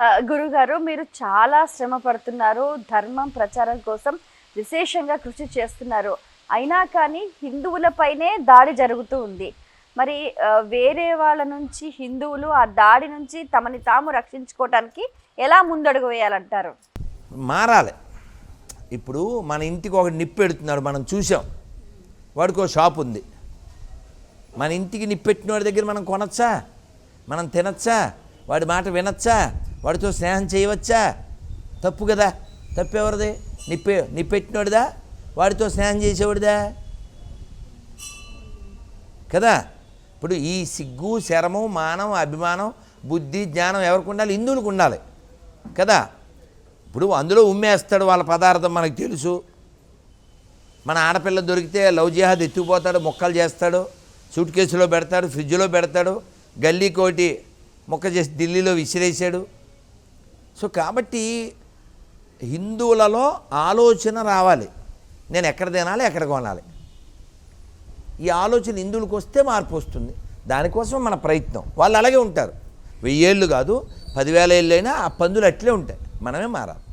గురుగారు మీరు చాలా శ్రమ పడుతున్నారు. ధర్మం ప్రచారం కోసం విశేషంగా కృషి చేస్తున్నారు. అయినా కానీ హిందువులపైనే దాడి జరుగుతూ ఉంది. మరి వేరే వాళ్ళ నుంచి హిందువులు ఆ దాడి నుంచి తమని తాము రక్షించుకోవటానికి ఎలా ముందడుగు వేయాలంటారు? మారాలి. ఇప్పుడు మన ఇంటికి ఒక నిప్పెడుతున్నాడు మనం చూసాం వాడికి ఒక షాప్ ఉంది. మన ఇంటికి నిప్పెట్టిన వాడి దగ్గర మనం కొనచ్చా? మనం తినచ్చా? వాడి మాట వినచ్చా? వాడితో స్నేహం చేయవచ్చా? తప్పు కదా. తప్పెవరిది? నిప్పె నిప్పే నిప్పెట్టినోడిదా వాడితో స్నేహం చేసేవాడిదా? కదా. ఇప్పుడు ఈ సిగ్గు శరము మానం అభిమానం బుద్ధి జ్ఞానం ఎవరికి ఉండాలి? హిందువులకు ఉండాలి. కదా. ఇప్పుడు అందులో ఉమ్మేస్తాడు వాళ్ళ పదార్థం మనకు తెలుసు. మన ఆడపిల్ల దొరికితే లవ్ జిహాద్ ఎత్తుకుపోతాడు మొక్కలు చేస్తాడు సూట్ కేసులో పెడతాడు ఫ్రిడ్జ్లో పెడతాడు గల్లీ కోటి మొక్క చేసి ఢిల్లీలో విసిరేసాడు సో కాబట్టి హిందువులలో ఆలోచన రావాలి. నేను ఎక్కడ తినాలి ఎక్కడ కొనాలి. ఈ ఆలోచన హిందువులకు వస్తే మార్పు వస్తుంది. దానికోసం మన ప్రయత్నం. వాళ్ళు అలాగే ఉంటారు. వెయ్యేళ్ళు కాదు పదివేల ఏళ్ళు అయినా ఆ పందులు అట్లే ఉంటాయి. మనమే మారాలి.